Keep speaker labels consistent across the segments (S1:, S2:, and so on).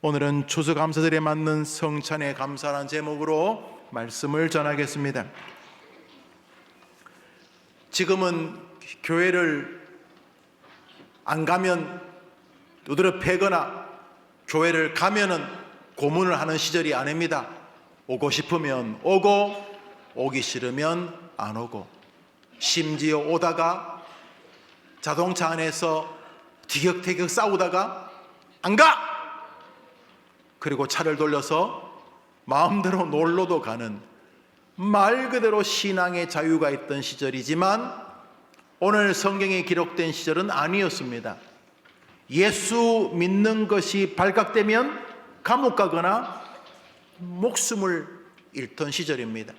S1: 오늘은 추수감사절에 맞는 성찬의 감사라는 제목으로 말씀을 전하겠습니다. 지금은 교회를 안 가면 두드려 패거나 교회를 가면은 고문을 하는 시절이 아닙니다. 오고 싶으면 오고 오기 싫으면 안 오고 심지어 오다가 자동차 안에서 티격태격 싸우다가 안 가! 그리고 차를 돌려서 마음대로 놀러도 가는 말 그대로 신앙의 자유가 있던 시절이지만 오늘 성경에 기록된 시절은 아니었습니다. 예수 믿는 것이 발각되면 감옥 가거나 목숨을 잃던 시절입니다.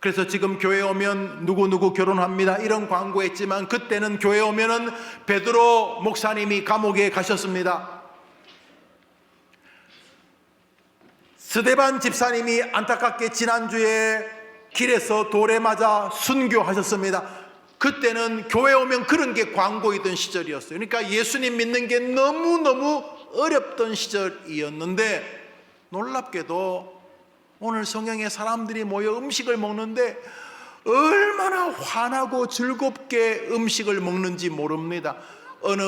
S1: 그래서 지금 교회 오면 누구누구 결혼합니다. 이런 광고했지만 그때는 교회 오면은 베드로 목사님이 감옥에 가셨습니다. 스데반 집사님이 안타깝게 지난주에 길에서 돌에 맞아 순교하셨습니다. 그때는 교회 오면 그런 게 광고이던 시절이었어요. 그러니까 예수님 믿는 게 너무너무 어렵던 시절이었는데 놀랍게도 오늘 성경에 사람들이 모여 음식을 먹는데 얼마나 환하고 즐겁게 음식을 먹는지 모릅니다. 어느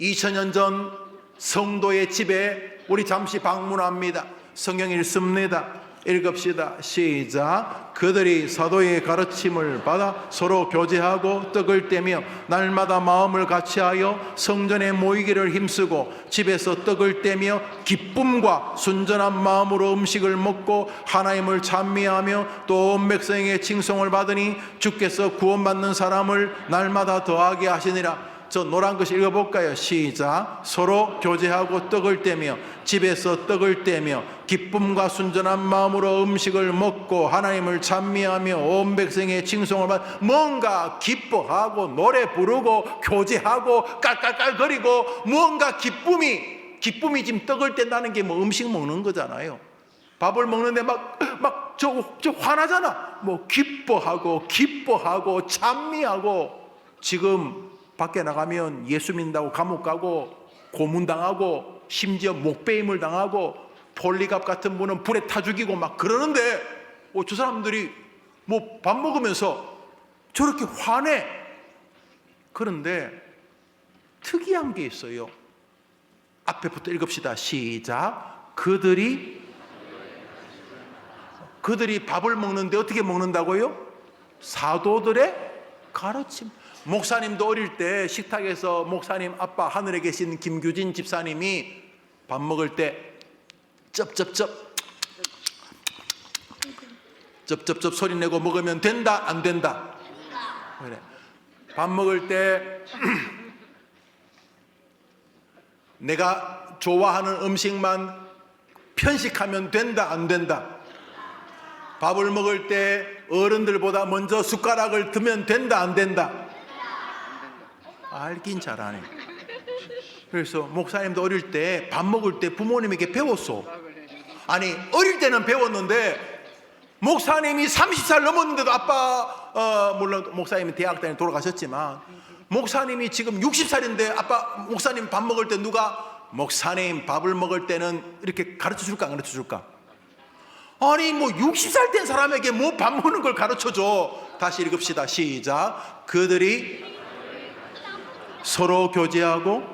S1: 2000년 전 성도의 집에 우리 잠시 방문합니다. 성경 읽습니다. 읽읍시다. 시작. 그들이 사도의 가르침을 받아 서로 교제하고 떡을 떼며 날마다 마음을 같이하여 성전에 모이기를 힘쓰고 집에서 떡을 떼며 기쁨과 순전한 마음으로 음식을 먹고 하나님을 찬미하며 또 온 백성에게 칭송을 받으니 주께서 구원받는 사람을 날마다 더하게 하시니라. 저 노란 것이 읽어볼까요? 시작. 서로 교제하고 떡을 떼며 집에서 떡을 떼며 기쁨과 순전한 마음으로 음식을 먹고 하나님을 찬미하며 온 백성의 칭송을 받 뭔가 기뻐하고 노래 부르고 교제하고 깔깔깔거리고 뭔가 기쁨이 기쁨이 지금 떡을 뗀다는 게 뭐 음식 먹는 거잖아요. 밥을 먹는데 막 막 저 저 화나잖아. 뭐 기뻐하고 기뻐하고 찬미하고 지금 밖에 나가면 예수 믿는다고 감옥 가고 고문당하고 심지어 목배임을 당하고 폴리갑 같은 분은 불에 타 죽이고 막 그러는데 어, 저 사람들이 뭐 밥 먹으면서 저렇게 화내. 그런데 특이한 게 있어요. 앞에부터 읽읍시다. 시작. 그들이 그들이 밥을 먹는데 어떻게 먹는다고요? 사도들의 가르침 목사님도 어릴 때 식탁에서 목사님 아빠 하늘에 계신 김규진 집사님이 밥 먹을 때 쩝쩝쩝 쩝쩝쩝 소리 내고 먹으면 된다 안 된다? 그래. 밥 먹을 때 내가 좋아하는 음식만 편식하면 된다 안 된다? 밥을 먹을 때 어른들보다 먼저 숟가락을 드면 된다 안 된다 알긴 잘하네. 그래서 목사님도 어릴 때 밥 먹을 때 부모님에게 배웠어. 아니 어릴 때는 배웠는데 목사님이 30살 넘었는데도 아빠 어, 물론 목사님이 대학 다니 돌아가셨지만 목사님이 지금 60살인데 아빠 목사님 밥 먹을 때 누가 목사님 밥을 먹을 때는 이렇게 가르쳐 줄까 안 가르쳐 줄까? 아니 뭐 60살 된 사람에게 뭐 밥 먹는 걸 가르쳐 줘. 다시 읽읍시다. 시작. 그들이 서로 교제하고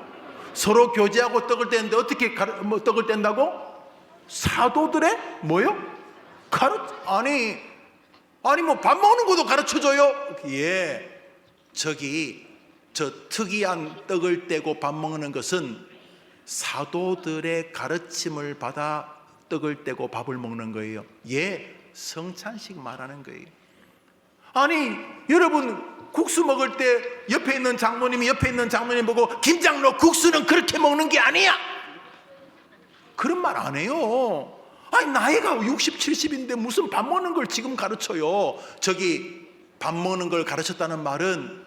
S1: 서로 교제하고 떡을 떼는데 어떻게 가르, 뭐 떡을 뗀다고? 사도들의 뭐요? 가르 아니 아니 뭐 밥 먹는 것도 가르쳐 줘요. 예. 저기 저 특이한 떡을 떼고 밥 먹는 것은 사도들의 가르침을 받아 떡을 떼고 밥을 먹는 거예요. 예. 성찬식 말하는 거예요. 아니 여러분 국수 먹을 때 옆에 있는 장모님이 옆에 있는 장모님 보고 김장로 국수는 그렇게 먹는 게 아니야. 그런 말 안 해요. 아니 나이가 60, 70인데 무슨 밥 먹는 걸 지금 가르쳐요. 저기 밥 먹는 걸 가르쳤다는 말은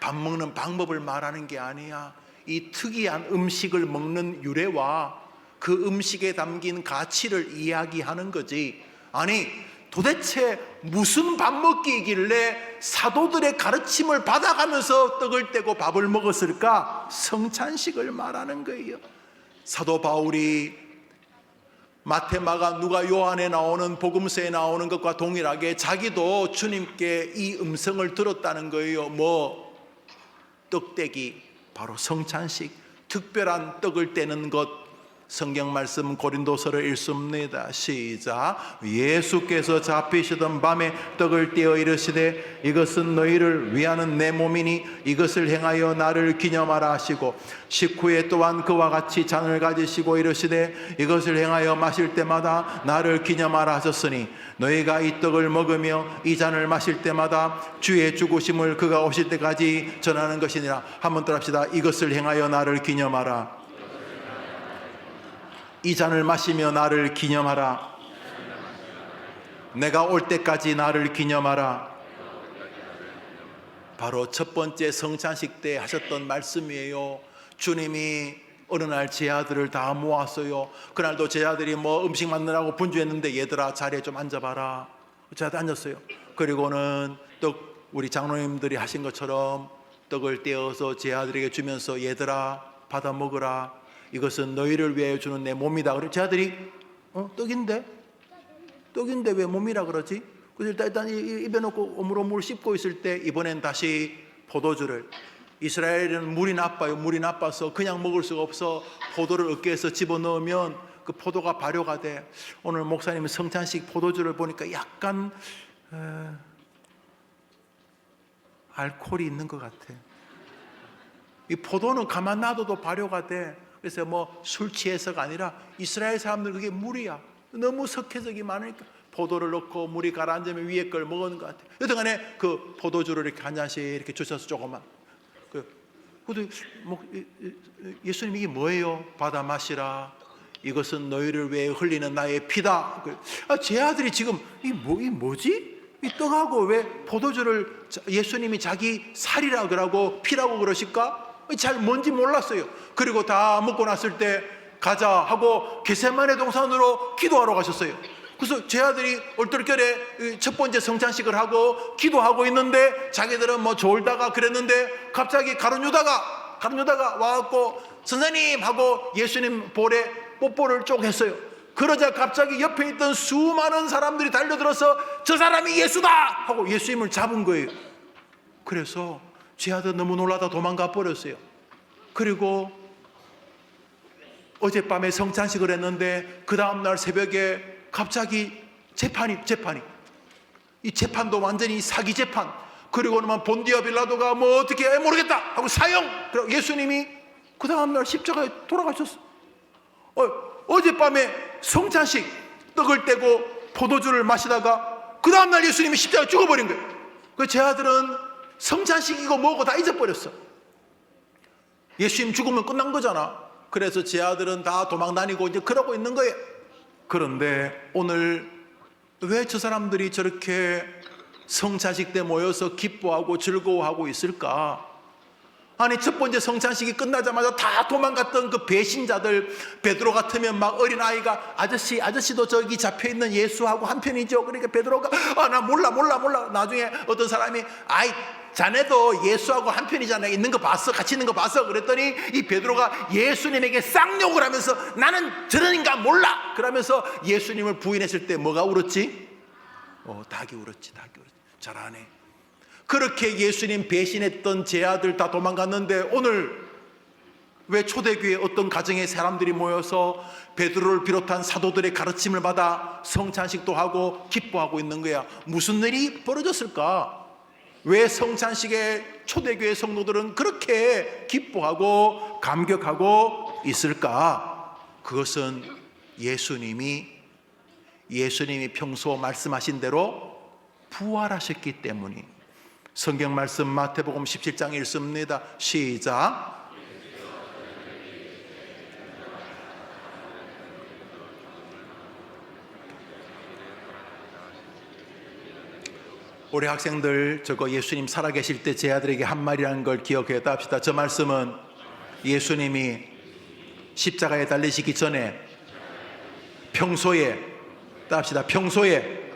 S1: 밥 먹는 방법을 말하는 게 아니야. 이 특이한 음식을 먹는 유래와 그 음식에 담긴 가치를 이야기하는 거지. 아니 도대체 무슨 밥 먹기이길래 사도들의 가르침을 받아가면서 떡을 떼고 밥을 먹었을까? 성찬식을 말하는 거예요. 사도 바울이 마테마가 누가 요한에 나오는 복음서에 나오는 것과 동일하게 자기도 주님께 이 음성을 들었다는 거예요. 뭐 떡대기 바로 성찬식 특별한 떡을 떼는 것 성경 말씀 고린도서를 읽습니다. 시작. 예수께서 잡히시던 밤에 떡을 떼어 이르시되 이것은 너희를 위하는 내 몸이니 이것을 행하여 나를 기념하라 하시고 식후에 또한 그와 같이 잔을 가지시고 이르시되 이것을 행하여 마실 때마다 나를 기념하라 하셨으니 너희가 이 떡을 먹으며 이 잔을 마실 때마다 주의 죽으심을 그가 오실 때까지 전하는 것이니라. 한번 더 합시다. 이것을 행하여 나를 기념하라. 이 잔을 마시며 나를 기념하라. 내가 올 때까지 나를 기념하라. 바로 첫 번째 성찬식 때 하셨던 말씀이에요. 주님이 어느 날 제 아들을 다 모았어요. 그날도 제 아들이 뭐 음식 만드라고 분주했는데 얘들아 자리에 좀 앉아봐라. 저한테 앉았어요. 그리고는 떡 우리 장로님들이 하신 것처럼 떡을 떼어서 제 아들에게 주면서 얘들아 받아 먹으라. 이것은 너희를 위하여 주는 내 몸이다. 그래 제 아들이 어 떡인데 떡인데 왜 몸이라 그러지? 그래서 일단, 입에 넣고 오물오물 씹고 있을 때 이번엔 다시 포도주를 이스라엘은 물이 나빠요. 물이 나빠서 그냥 먹을 수가 없어 포도를 어깨에서 집어 넣으면 그 포도가 발효가 돼. 오늘 목사님 성찬식 포도주를 보니까 약간 에, 알코올이 있는 것 같아. 이 포도는 가만 놔둬도 발효가 돼. 그래서 뭐 술 취해서가 아니라 이스라엘 사람들 그게 물이야. 너무 석회적이 많으니까 포도를 넣고 물이 가라앉으면 위에 걸 먹는 것 같아. 여튼간에 그 포도주를 이렇게 한 잔씩 이렇게 주셔서 조금만. 그, 그도 뭐 예수님 이게 뭐예요? 받아 마시라. 이것은 너희를 위해 흘리는 나의 피다. 그, 아, 제 아들이 지금 이 뭐, 이 뭐지? 이 떡하고 왜 포도주를 자- 예수님이 자기 살이라 그러고 피라고 그러실까? 잘 뭔지 몰랐어요. 그리고 다 먹고 났을 때 가자 하고 게세만의 동산으로 기도하러 가셨어요. 그래서 제 아들이 얼떨결에 이첫 번째 성찬식을 하고 기도하고 있는데 자기들은 뭐 졸다가 그랬는데 갑자기 가룟 유다가 가룟 유다가 와갖고 선생님 하고 예수님 볼에 뽀뽀를 쪽 했어요. 그러자 갑자기 옆에 있던 수많은 사람들이 달려들어서 저 사람이 예수다 하고 예수님을 잡은 거예요. 그래서 제 아들 너무 놀라다 도망가 버렸어요. 그리고 어젯밤에 성찬식을 했는데 그 다음날 새벽에 갑자기 재판이 재판이. 이 재판도 완전히 사기 재판. 그리고는 본디아 빌라도가 뭐 어떻게 해 모르겠다 하고 사형! 그리고 예수님이 그 다음날 십자가에 돌아가셨어. 어, 어젯밤에 성찬식 떡을 떼고 포도주를 마시다가 그 다음날 예수님이 십자가에 죽어버린 거예요. 그 제 아들은 성찬식이고 뭐고 다 잊어버렸어 예수님 죽으면 끝난 거잖아. 그래서 제 아들은 다 도망 다니고 이제 그러고 있는 거예요. 그런데 오늘 왜 저 사람들이 저렇게 성찬식 때 모여서 기뻐하고 즐거워하고 있을까? 아니 첫 번째 성찬식이 끝나자마자 다 도망갔던 그 배신자들 베드로 같으면 막 어린 아이가 아저씨 아저씨도 저기 잡혀 있는 예수하고 한 편이죠. 그러니까 베드로가 아 나 몰라 몰라 몰라. 나중에 어떤 사람이 아이 자네도 예수하고 한 편이잖아. 있는 거 봤어. 같이 있는 거 봤어. 그랬더니 이 베드로가 예수님에게 쌍욕을 하면서 나는 저런 인간 몰라. 그러면서 예수님을 부인했을 때 뭐가 울었지? 어, 닭이 울었지. 닭이 울었지. 잘하네. 그렇게 예수님 배신했던 제 아들 다 도망갔는데 오늘 왜 초대교회 어떤 가정의 사람들이 모여서 베드로를 비롯한 사도들의 가르침을 받아 성찬식도 하고 기뻐하고 있는 거야. 무슨 일이 벌어졌을까? 왜 성찬식에 초대교회 성도들은 그렇게 기뻐하고 감격하고 있을까? 그것은 예수님이 예수님이 평소 말씀하신 대로 부활하셨기 때문이 성경 말씀 마태복음 17장 읽습니다. 시작. 우리 학생들 저거 예수님 살아계실 때 제 아들에게 한 말이라는 걸 기억해 답시다. 저 말씀은 예수님이 십자가에 달리시기 전에 평소에 답시다. 평소에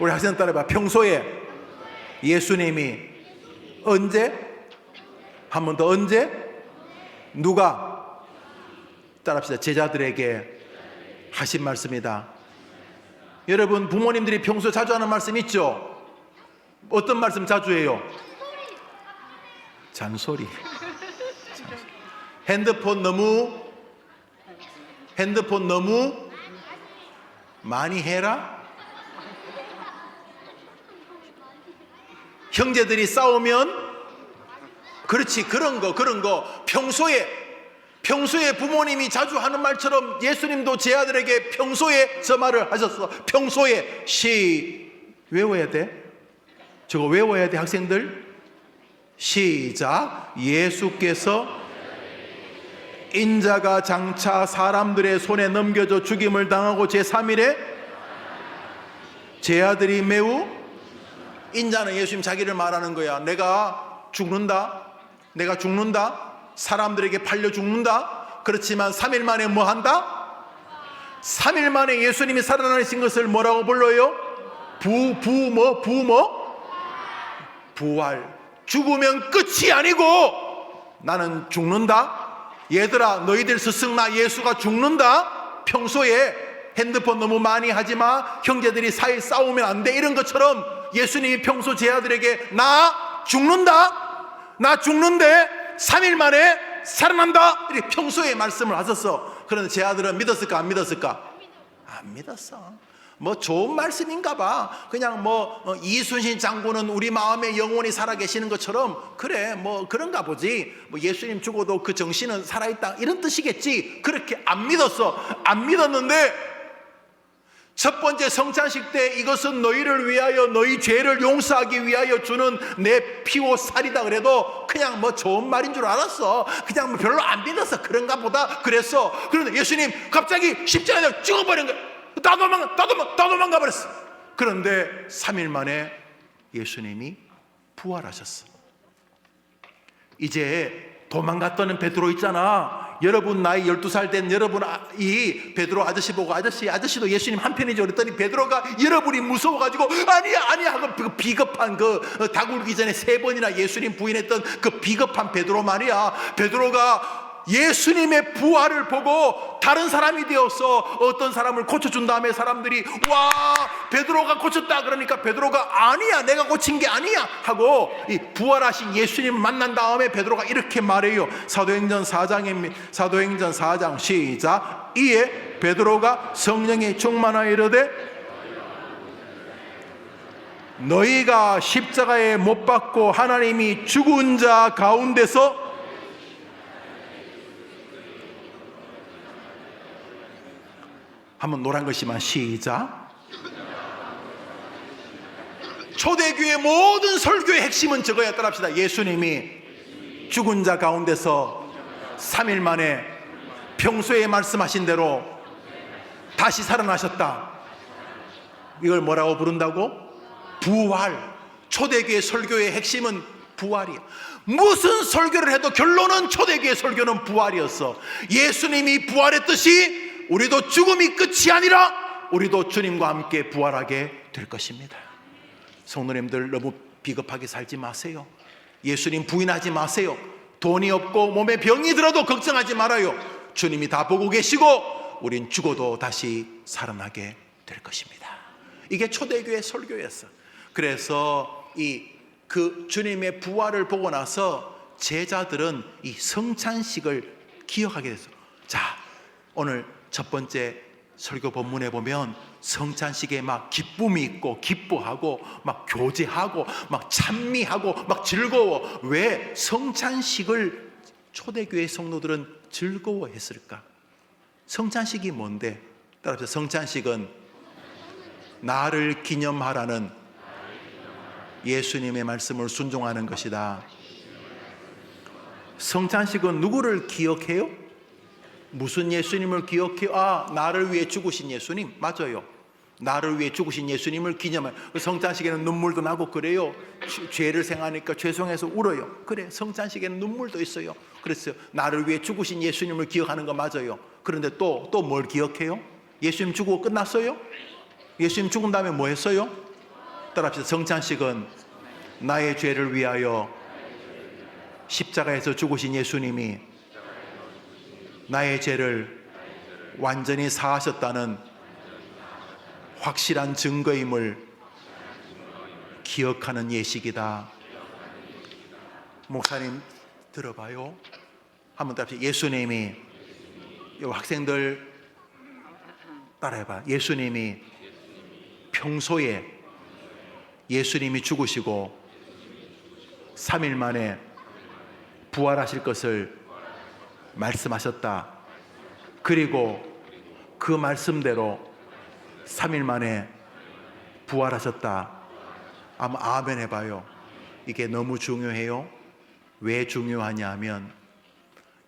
S1: 우리 학생 따라봐. 평소에 예수님이 언제 한 번 더 언제 누가 따라합시다. 제자들에게 하신 말씀이다. 여러분 부모님들이 평소 자주 하는 말씀 있죠? 어떤 말씀 자주 해요? 잔소리. 잔소리. 핸드폰 너무 핸드폰 너무 많이 해라. 형제들이 싸우면 그렇지 그런 거 그런 거 평소에 평소에 부모님이 자주 하는 말처럼 예수님도 제 아들에게 평소에 저 말을 하셨어. 평소에 시 외워야 돼. 저거 외워야 돼 학생들. 시작. 예수께서 인자가 장차 사람들의 손에 넘겨져 죽임을 당하고 제3일에 제 아들이 매우 인자는 예수님 자기를 말하는 거야. 내가 죽는다. 내가 죽는다. 사람들에게 팔려 죽는다. 그렇지만 3일 만에 뭐 한다? 3일 만에 예수님이 살아나신 것을 뭐라고 불러요? 부, 부, 뭐, 부, 뭐? 부활. 죽으면 끝이 아니고 나는 죽는다. 얘들아, 너희들 스승 나 예수가 죽는다. 평소에 핸드폰 너무 많이 하지 마. 형제들이 사이 싸우면 안 돼. 이런 것처럼 예수님이 평소 제 아들에게 나 죽는다. 나 죽는데 3일 만에 살아난다. 이렇게 평소에 말씀을 하셨어. 그런데 제 아들은 믿었을까 안 믿었을까? 안 믿었어. 뭐 좋은 말씀인가 봐. 그냥 뭐 어, 이순신 장군은 우리 마음에 영원히 살아 계시는 것처럼 그래 뭐 그런가 보지. 뭐 예수님 죽어도 그 정신은 살아 있다 이런 뜻이겠지. 그렇게 안 믿었어. 안 믿었는데 첫 번째 성찬식 때 이것은 너희를 위하여 너희 죄를 용서하기 위하여 주는 내 피와 살이다 그래도 그냥 뭐 좋은 말인 줄 알았어. 그냥 뭐 별로 안 믿었어. 그런가 보다 그랬어. 그런데 예수님 갑자기 십자가에 죽어버린 거야. 다 도망, 다 도망, 다 도망가 버렸어. 그런데 3일 만에 예수님이 부활하셨어. 이제 도망갔다는 베드로 있잖아. 여러분 나이 12살 된 여러분 아- 이 베드로 아저씨 보고 아저씨 아저씨도 예수님 한편이죠 그랬더니 베드로가 여러분이 무서워가지고 아니야 아니야 하고 그 비겁한 그 어, 다굴기 전에 세 번이나 예수님 부인했던 그 비겁한 베드로 말이야 베드로가 예수님의 부활을 보고 다른 사람이 되어서 어떤 사람을 고쳐준 다음에 사람들이 와 베드로가 고쳤다. 그러니까 베드로가 아니야. 내가 고친 게 아니야. 하고 이 부활하신 예수님을 만난 다음에 베드로가 이렇게 말해요. 사도행전 4장입니다 사도행전 4장 시작. 이에 베드로가 성령의 충만하여 이르되 너희가 십자가에 못 박고 하나님이 죽은 자 가운데서 한번 노란 글씨만 시작. 초대교회 모든 설교의 핵심은 저거야 따라합시다. 예수님이 죽은 자 가운데서 3일 만에 평소에 말씀하신 대로 다시 살아나셨다. 이걸 뭐라고 부른다고? 부활. 초대교회 설교의 핵심은 부활이야. 무슨 설교를 해도 결론은 초대교회 설교는 부활이었어. 예수님이 부활했듯이 우리도 죽음이 끝이 아니라 우리도 주님과 함께 부활하게 될 것입니다. 성도님들 너무 비겁하게 살지 마세요. 예수님 부인하지 마세요. 돈이 없고 몸에 병이 들어도 걱정하지 말아요. 주님이 다 보고 계시고 우린 죽어도 다시 살아나게 될 것입니다. 이게 초대교회 설교였어. 그래서 이 그 주님의 부활을 보고 나서 제자들은 이 성찬식을 기억하게 됐어. 자, 오늘 첫 번째 설교 본문에 보면 성찬식에 막 기쁨이 있고 기뻐하고 막 교제하고 막 찬미하고 막 즐거워. 왜 성찬식을 초대교회 성도들은 즐거워했을까? 성찬식이 뭔데? 따라서 성찬식은 나를 기념하라는 예수님의 말씀을 순종하는 것이다. 성찬식은 누구를 기억해요? 무슨 예수님을 기억해요? 아, 나를 위해 죽으신 예수님. 맞아요. 나를 위해 죽으신 예수님을 기념해요. 그 성찬식에는 눈물도 나고 그래요. 죄- 죄를 생각하니까 죄송해서 울어요. 그래, 성찬식에는 눈물도 있어요. 그랬어요. 나를 위해 죽으신 예수님을 기억하는 거 맞아요. 그런데 또, 또 뭘 기억해요? 예수님 죽고 끝났어요? 예수님 죽은 다음에 뭐 했어요? 따라합시다. 성찬식은 나의 죄를 위하여 십자가에서 죽으신 예수님이 나의 죄를 완전히 사하셨다는 확실한 증거임을 기억하는 예식이다. 목사님 들어봐요. 한번 답시 예수님이 이 학생들 따라해봐. 예수님이 평소에 예수님이 죽으시고 3일 만에 부활하실 것을 말씀하셨다. 그리고 그 말씀대로 3일 만에 부활하셨다. 한번 아멘 해봐요. 이게 너무 중요해요. 왜 중요하냐 하면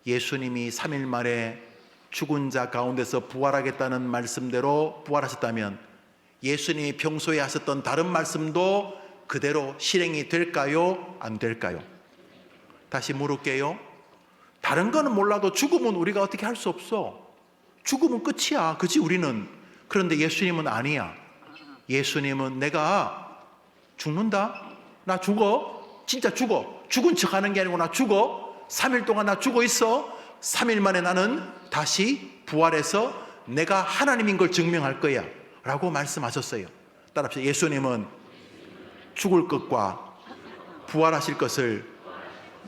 S1: 예수님이 3일 만에 죽은 자 가운데서 부활하겠다는 말씀대로 부활하셨다면 예수님이 평소에 하셨던 다른 말씀도 그대로 실행이 될까요? 안 될까요? 다시 물을게요. 다른 거는 몰라도 죽음은 우리가 어떻게 할 수 없어. 죽음은 끝이야. 그지 우리는. 그런데 예수님은 아니야. 예수님은 내가 죽는다? 나 죽어? 진짜 죽어. 죽은 척 하는 게 아니고 나 죽어. 3일 동안 나 죽어 있어. 3일 만에 나는 다시 부활해서 내가 하나님인 걸 증명할 거야. 라고 말씀하셨어요. 따라합시다. 예수님은 죽을 것과 부활하실 것을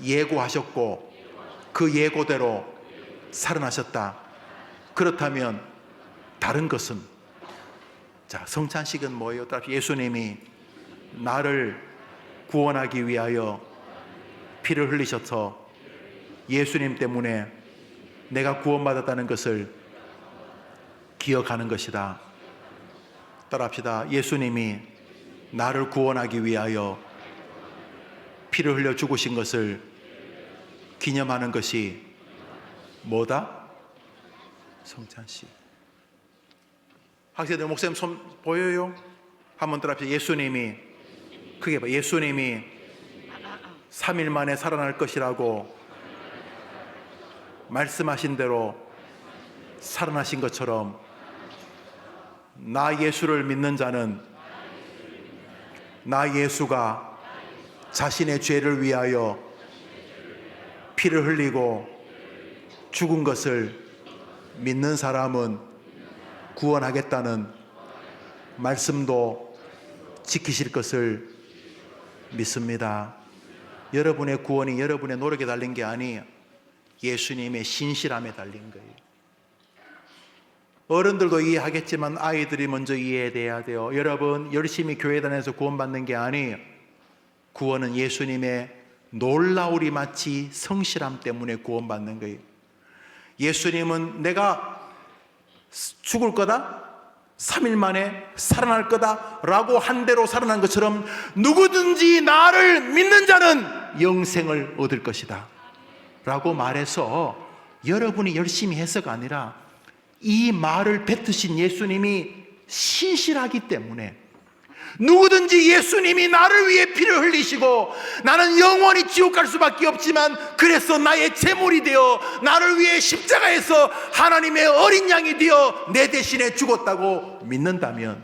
S1: 예고하셨고 그 예고대로 살아나셨다. 그렇다면 다른 것은 자 성찬식은 뭐예요? 따라 예수님이 나를 구원하기 위하여 피를 흘리셔서 예수님 때문에 내가 구원받았다는 것을 기억하는 것이다. 따라합시다. 예수님이 나를 구원하기 위하여 피를 흘려 죽으신 것을 기념하는 것이 뭐다? 성찬식. 학생들 목사님 손 보여요? 한번 따라 합시다. 예수님이 크게 봐. 예수님이 3일 만에 살아날 것이라고 말씀하신 대로 살아나신 것처럼 나 예수를 믿는 자는 나 예수가 자신의 죄를 위하여 피를 흘리고 죽은 것을 믿는 사람은 구원하겠다는 말씀도 지키실 것을 믿습니다. 여러분의 구원이 여러분의 노력에 달린 게 아니에요. 예수님의 신실함에 달린 거예요. 어른들도 이해하겠지만 아이들이 먼저 이해돼야 돼요. 여러분, 열심히 교회 다녀서 구원받는 게 아니에요. 구원은 예수님의 놀라우리 마치 성실함 때문에 구원받는 거예요. 예수님은 내가 죽을 거다? 3일 만에 살아날 거다? 라고 한 대로 살아난 것처럼 누구든지 나를 믿는 자는 영생을 얻을 것이다. 라고 말해서 여러분이 열심히 해서가 아니라 이 말을 뱉으신 예수님이 신실하기 때문에 누구든지 예수님이 나를 위해 피를 흘리시고 나는 영원히 지옥 갈 수밖에 없지만 그래서 나의 제물이 되어 나를 위해 십자가에서 하나님의 어린 양이 되어 내 대신에 죽었다고 믿는다면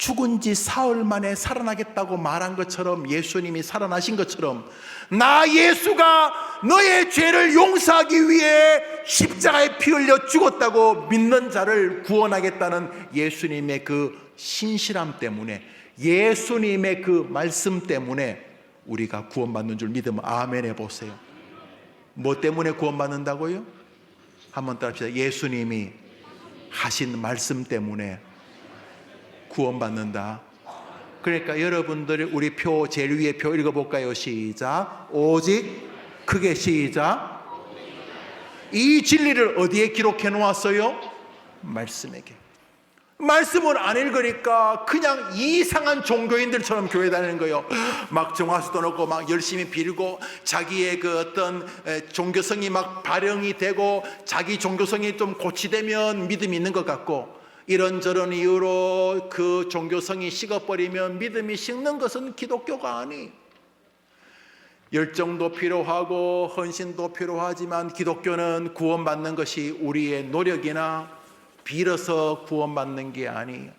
S1: 죽은 지 사흘 만에 살아나겠다고 말한 것처럼 예수님이 살아나신 것처럼 나 예수가 너의 죄를 용서하기 위해 십자가에 피 흘려 죽었다고 믿는 자를 구원하겠다는 예수님의 그 신실함 때문에 예수님의 그 말씀 때문에 우리가 구원받는 줄 믿으면 아멘 해보세요. 뭐 때문에 구원받는다고요? 한번 따라합시다. 예수님이 하신 말씀 때문에 구원받는다. 그러니까 여러분들이 우리 표 제일 위에 표 읽어볼까요? 시작. 오직 크게 시작. 이 진리를 어디에 기록해 놓았어요? 말씀에게. 말씀을 안 읽으니까 그냥 이상한 종교인들처럼 교회 다니는 거예요. 막 정화수도 넣고 막 열심히 빌고 자기의 그 어떤 종교성이 막 발현이 되고 자기 종교성이 좀 고치되면 믿음이 있는 것 같고 이런저런 이유로 그 종교성이 식어버리면 믿음이 식는 것은 기독교가 아니. 열정도 필요하고 헌신도 필요하지만 기독교는 구원받는 것이 우리의 노력이나 빌어서 구원받는 게 아니에요.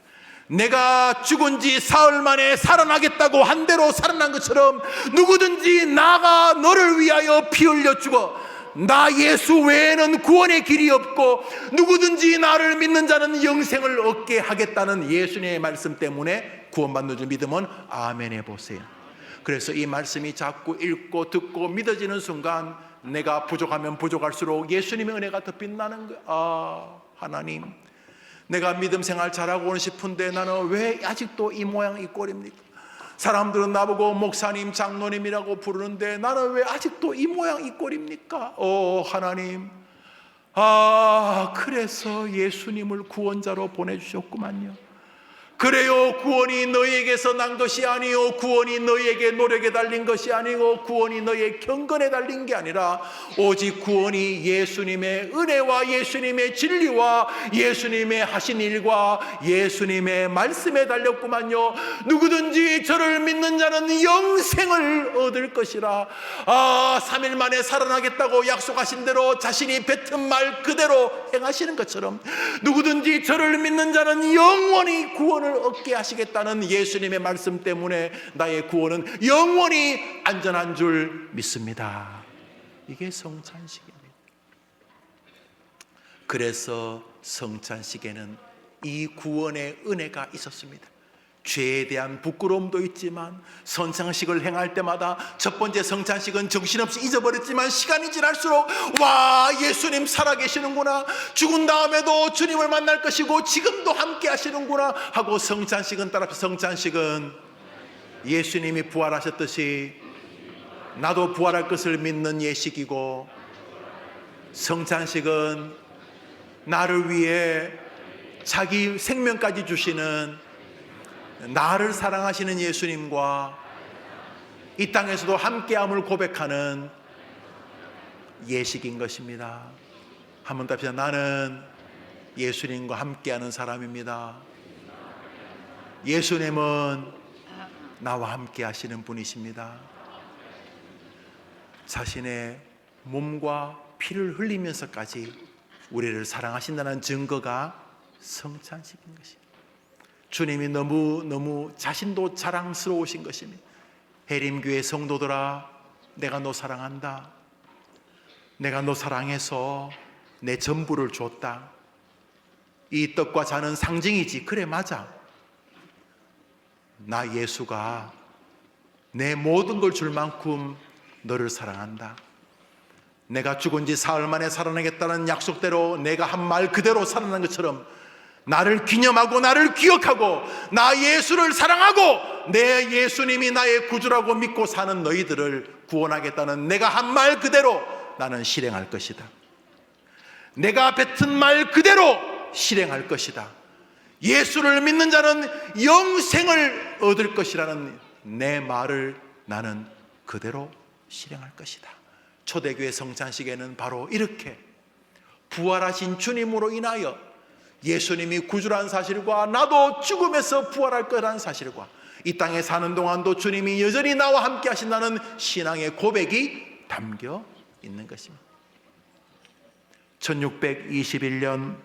S1: 내가 죽은 지 사흘 만에 살아나겠다고 한 대로 살아난 것처럼 누구든지 나가 너를 위하여 피 흘려 죽어 나 예수 외에는 구원의 길이 없고 누구든지 나를 믿는 자는 영생을 얻게 하겠다는 예수님의 말씀 때문에 구원받는 줄 믿으면 아멘 해보세요. 그래서 이 말씀이 자꾸 읽고 듣고 믿어지는 순간 내가 부족하면 부족할수록 예수님의 은혜가 더 빛나는 거야. 아, 하나님. 내가 믿음 생활 잘하고는 싶은데 나는 왜 아직도 이 모양 이 꼴입니까? 사람들은 나보고 목사님, 장로님이라고 부르는데 나는 왜 아직도 이 모양 이 꼴입니까? 오, 하나님. 아, 그래서 예수님을 구원자로 보내주셨구만요. 그래요. 구원이 너희에게서 난 것이 아니요. 구원이 너희에게 노력에 달린 것이 아니고 구원이 너희의 경건에 달린 게 아니라 오직 구원이 예수님의 은혜와 예수님의 진리와 예수님의 하신 일과 예수님의 말씀에 달렸구만요. 누구든지 저를 믿는 자는 영생을 얻을 것이라. 아, 3일 만에 살아나겠다고 약속하신 대로 자신이 뱉은 말 그대로 행하시는 것처럼 누구든지 저를 믿는 자는 영원히 구원을 얻게 하시겠다는 예수님의 말씀 때문에 나의 구원은 영원히 안전한 줄 믿습니다. 이게 성찬식입니다. 그래서 성찬식에는 이 구원의 은혜가 있었습니다. 죄에 대한 부끄러움도 있지만 성찬식을 행할 때마다 첫 번째 성찬식은 정신없이 잊어버렸지만 시간이 지날수록 와 예수님 살아계시는구나. 죽은 다음에도 주님을 만날 것이고 지금도 함께 하시는구나 하고 성찬식은 따라서 성찬식은 예수님이 부활하셨듯이 나도 부활할 것을 믿는 예식이고 성찬식은 나를 위해 자기 생명까지 주시는 나를 사랑하시는 예수님과 이 땅에서도 함께함을 고백하는 예식인 것입니다. 한번 답시다. 나는 예수님과 함께하는 사람입니다. 예수님은 나와 함께 하시는 분이십니다. 자신의 몸과 피를 흘리면서까지 우리를 사랑하신다는 증거가 성찬식인 것입니다. 주님이 너무 너무 자신도 자랑스러우신 것입니다. 해림교회 성도들아, 내가 너 사랑한다. 내가 너 사랑해서 내 전부를 줬다. 이 떡과 잔은 상징이지. 그래 맞아. 나 예수가 내 모든 걸 줄 만큼 너를 사랑한다. 내가 죽은 지 사흘 만에 살아나겠다는 약속대로 내가 한 말 그대로 살아난 것처럼 나를 기념하고 나를 기억하고 나 예수를 사랑하고 내 예수님이 나의 구주라고 믿고 사는 너희들을 구원하겠다는 내가 한 말 그대로 나는 실행할 것이다. 내가 뱉은 말 그대로 실행할 것이다. 예수를 믿는 자는 영생을 얻을 것이라는 내 말을 나는 그대로 실행할 것이다. 초대교회 성찬식에는 바로 이렇게 부활하신 주님으로 인하여 예수님이 구주란 사실과 나도 죽음에서 부활할 거라는 사실과 이 땅에 사는 동안도 주님이 여전히 나와 함께 하신다는 신앙의 고백이 담겨 있는 것입니다. 1621년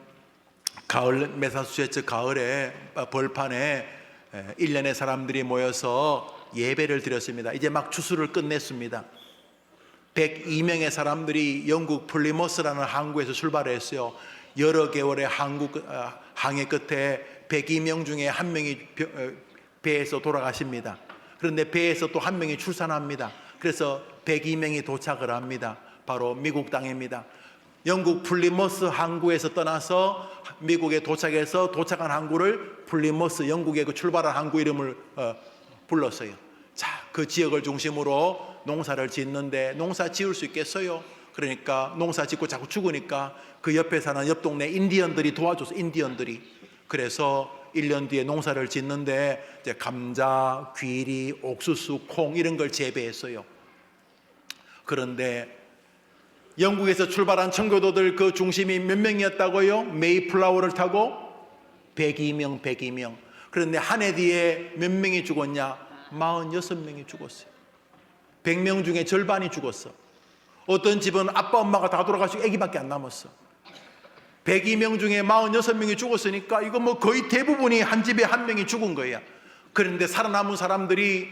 S1: 가을 메사추세츠 가을에 벌판에 1년의 사람들이 모여서 예배를 드렸습니다. 이제 막 추수를 끝냈습니다. 102명의 사람들이 영국 플리머스라는 항구에서 출발했어요. 여러 개월의 항구 어, 항해 끝에 102명 중에 한 명이 어, 배에서 돌아가십니다. 그런데 배에서 또 한 명이 출산합니다. 그래서 102명이 도착을 합니다. 바로 미국 땅입니다. 영국 플리머스 항구에서 떠나서 미국에 도착해서 도착한 항구를 플리머스 영국의 그 출발한 항구 이름을 어, 불렀어요. 자, 그 지역을 중심으로 농사를 짓는데 농사 지을 수 있겠어요? 그러니까 농사 짓고 자꾸 죽으니까 그 옆에 사는 옆 동네 인디언들이 도와줘서 인디언들이 그래서 1년 뒤에 농사를 짓는데 이제 감자, 귀리, 옥수수, 콩 이런 걸 재배했어요. 그런데 영국에서 출발한 청교도들 그 중심이 몇 명이었다고요? 메이플라워를 타고 102명, 102명. 그런데 한 해 뒤에 몇 명이 죽었냐? 46명이 죽었어요. 100명 중에 절반이 죽었어. 어떤 집은 아빠, 엄마가 다 돌아가시고 아기밖에 안 남았어. 102명 중에 46명이 죽었으니까 이거 뭐 거의 대부분이 한 집에 한 명이 죽은 거야. 그런데 살아남은 사람들이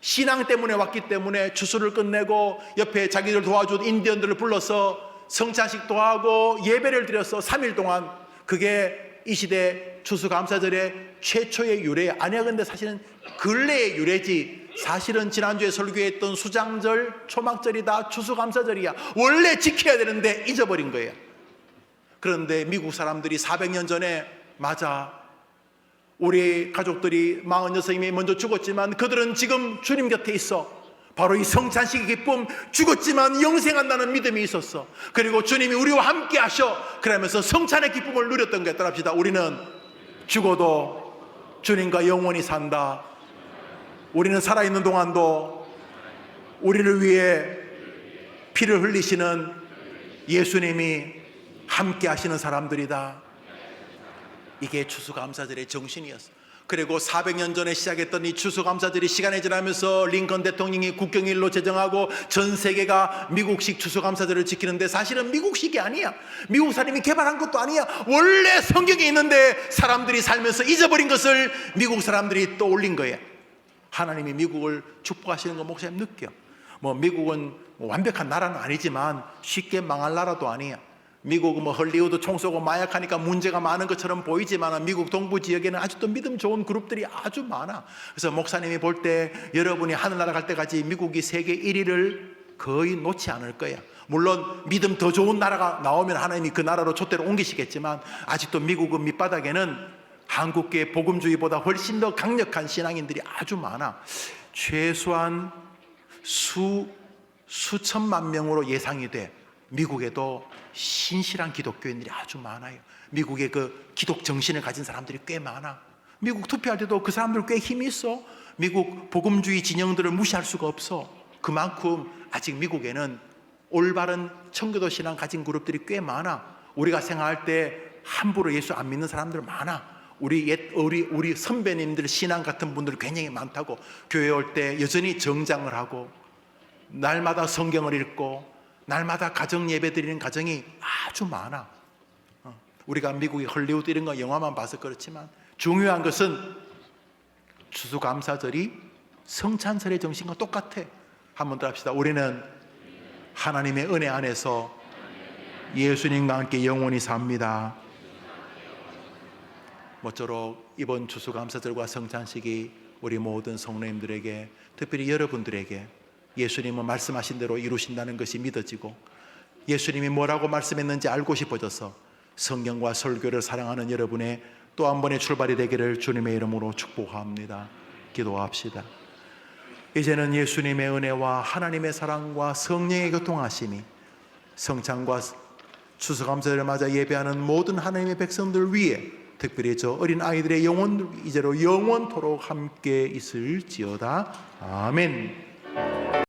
S1: 신앙 때문에 왔기 때문에 추수를 끝내고 옆에 자기들 도와준 인디언들을 불러서 성찬식도 하고 예배를 드려서 3일 동안 그게 이 시대 추수감사절의 최초의 유래 아니야 근데 사실은 근래의 유래지 사실은 지난주에 설교했던 수장절 초막절이다 추수감사절이야 원래 지켜야 되는데 잊어버린 거예요 그런데 미국 사람들이 400년 전에 맞아 우리 가족들이 46명이 먼저 죽었지만 그들은 지금 주님 곁에 있어. 바로 이 성찬식의 기쁨 죽었지만 영생한다는 믿음이 있었어. 그리고 주님이 우리와 함께 하셔. 그러면서 성찬의 기쁨을 누렸던 게 따라합시다. 우리는 죽어도 주님과 영원히 산다. 우리는 살아있는 동안도 우리를 위해 피를 흘리시는 예수님이 함께 하시는 사람들이다. 이게 추수감사절의 정신이었어. 그리고 400년 전에 시작했던 이 추수감사절이 시간이 지나면서 링컨 대통령이 국경일로 제정하고 전 세계가 미국식 추수감사절을 지키는데 사실은 미국식이 아니야. 미국 사람이 개발한 것도 아니야. 원래 성경에 있는데 사람들이 살면서 잊어버린 것을 미국 사람들이 떠올린 거야. 하나님이 미국을 축복하시는 거 목사님 느껴. 뭐 미국은 뭐 완벽한 나라는 아니지만 쉽게 망할 나라도 아니야. 미국은 뭐 헐리우드 총 쏘고 마약하니까 문제가 많은 것처럼 보이지만 미국 동부 지역에는 아직도 믿음 좋은 그룹들이 아주 많아. 그래서 목사님이 볼 때 여러분이 하늘나라 갈 때까지 미국이 세계 1위를 거의 놓지 않을 거야. 물론 믿음 더 좋은 나라가 나오면 하나님이 그 나라로 촛대로 옮기시겠지만 아직도 미국은 밑바닥에는 한국계 복음주의보다 훨씬 더 강력한 신앙인들이 아주 많아. 최소한 수 수천만 명으로 예상이 돼. 미국에도 신실한 기독교인들이 아주 많아요. 미국의 그 기독 정신을 가진 사람들이 꽤 많아. 미국 투표할 때도 그 사람들 꽤 힘이 있어. 미국 복음주의 진영들을 무시할 수가 없어. 그만큼 아직 미국에는 올바른 청교도 신앙 가진 그룹들이 꽤 많아. 우리가 생각할 때 함부로 예수 안 믿는 사람들 많아. 우리 옛 우리 우리 선배님들 신앙 같은 분들 굉장히 많다고 교회 올 때 여전히 정장을 하고 날마다 성경을 읽고 날마다 가정 예배 드리는 가정이 아주 많아. 어, 우리가 미국의 헐리우드 이런 거 영화만 봐서 그렇지만 중요한 것은 추수감사절이 성찬절의 정신과 똑같아. 한 번 더 합시다. 우리는 하나님의 은혜 안에서 예수님과 함께 영원히 삽니다. 모쪼록 이번 추수감사절과 성찬식이 우리 모든 성도님들에게 특별히 여러분들에게 예수님은 말씀하신 대로 이루신다는 것이 믿어지고 예수님이 뭐라고 말씀했는지 알고 싶어져서 성경과 설교를 사랑하는 여러분의 또 한 번의 출발이 되기를 주님의 이름으로 축복합니다. 기도합시다. 이제는 예수님의 은혜와 하나님의 사랑과 성령의 교통하심이 성찬과 추수감사를 맞아 예배하는 모든 하나님의 백성들 위에 특별히 저 어린 아이들의 영혼 이제로 영원토록 함께 있을지어다. 아멘.